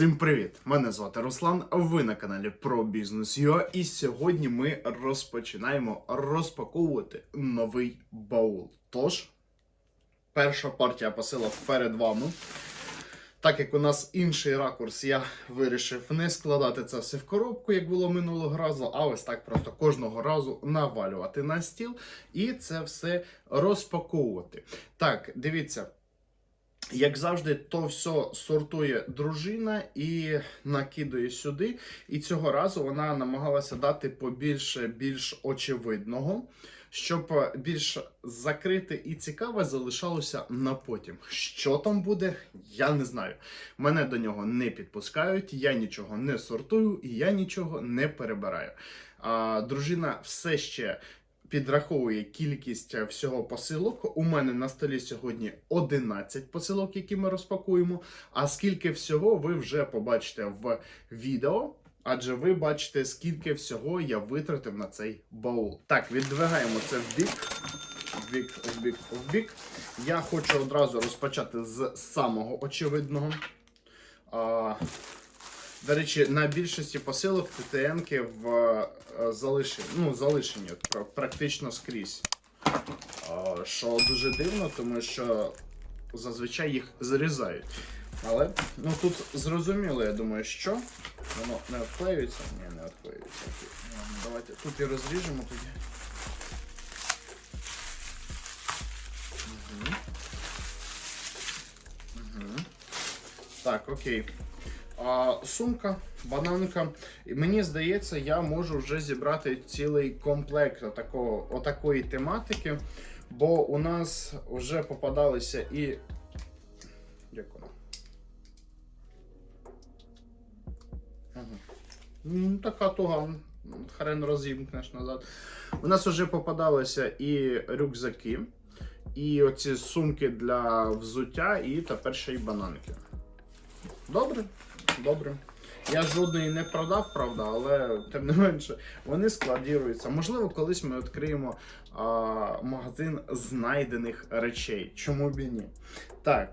Всім привіт! Мене звати Руслан. Ви на каналі про бізнес UA, і сьогодні ми розпочинаємо розпаковувати новий баул. Тож, перша партія посилок перед вами. Так як у нас інший ракурс, я вирішив не складати це все в коробку, як було минулого разу, а ось так просто кожного разу навалювати на стіл і це все розпаковувати. Так, дивіться. Як завжди, то все сортує дружина і накидує сюди. І цього разу вона намагалася дати побільше більш очевидного, щоб більш закрите і цікаве залишалося на потім. Що там буде, я не знаю. Мене до нього не підпускають, я нічого не сортую і я нічого не перебираю. А, дружина все ще підраховує кількість е, всього посилок. У мене на столі сьогодні 11 посилок, які ми розпакуємо. А скільки всього ви вже побачите в відео. Адже ви бачите, скільки всього я витратив на цей баул. Так, віддвигаємо це в бік. В бік, в бік, в бік. Я хочу одразу розпочати з самого очевидного. А, до речі, на більшості посилок ТТНки в е, залишені, ну, залишені практично скрізь. Що дуже дивно, тому що зазвичай їх зрізають. Але ну тут зрозуміло, я думаю, що воно не відклеюється. Ні, не відклеюється. Давайте тут і розріжемо тоді. Так, окей. А, сумка, бананка. І мені здається, я можу вже зібрати цілий комплект отакого, отакої тематики, бо у нас вже попадалися і. Як воно? Ага. Ну, така туга. Хрен розімкнеш назад. У нас вже попадалися і рюкзаки, і оці сумки для взуття, і тепер ще й бананки. Добре, добре. Я жодної не продав, правда, але тим не менше вони складіруються. Можливо, колись ми відкриємо а, магазин знайдених речей. Чому б і ні? Так,